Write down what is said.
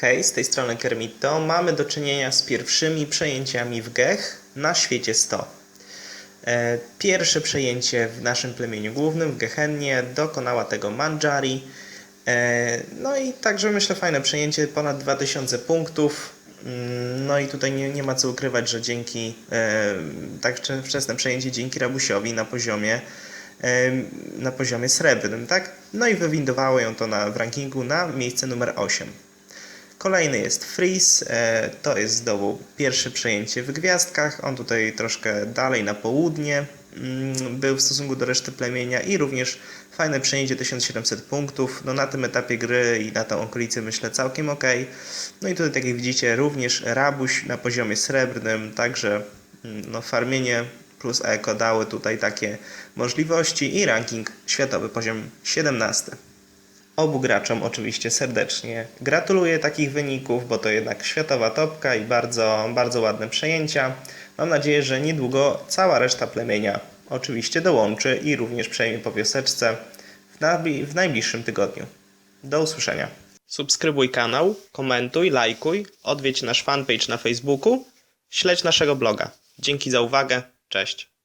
Hej, z tej strony Kermito. Mamy do czynienia z pierwszymi przejęciami w Gech na świecie 100. E, Pierwsze przejęcie w naszym plemieniu głównym, w Gehennie, dokonała tego Manjari. E, No i także myślę fajne przejęcie, ponad 2000 punktów. Mm, No i tutaj nie, nie ma co ukrywać, że dzięki e, tak wcze- wczesne przejęcie dzięki Rabusiowi na poziomie na poziomie srebrnym, tak? No i wywindowało ją to na, w rankingu na miejsce numer 8. Kolejny jest Freeze, e, to jest znowu pierwsze przejęcie w gwiazdkach. On tutaj troszkę dalej na południe mm, był w stosunku do reszty plemienia i również fajne przejęcie 1700 punktów. No na tym etapie gry i na tą okolicę myślę całkiem ok. No i tutaj tak jak widzicie również Rabuś na poziomie srebrnym, także mm, no farmienie plus eko dały tutaj takie możliwości i ranking światowy poziom 17. Obu graczom oczywiście serdecznie gratuluję takich wyników, bo to jednak światowa topka i bardzo, bardzo ładne przejęcia. Mam nadzieję, że niedługo cała reszta plemienia oczywiście dołączy i również przejmie po wioseczce w, najbli- w najbliższym tygodniu. Do usłyszenia. Subskrybuj kanał, komentuj, lajkuj, odwiedź nasz fanpage na Facebooku, śledź naszego bloga. Dzięki za uwagę, cześć.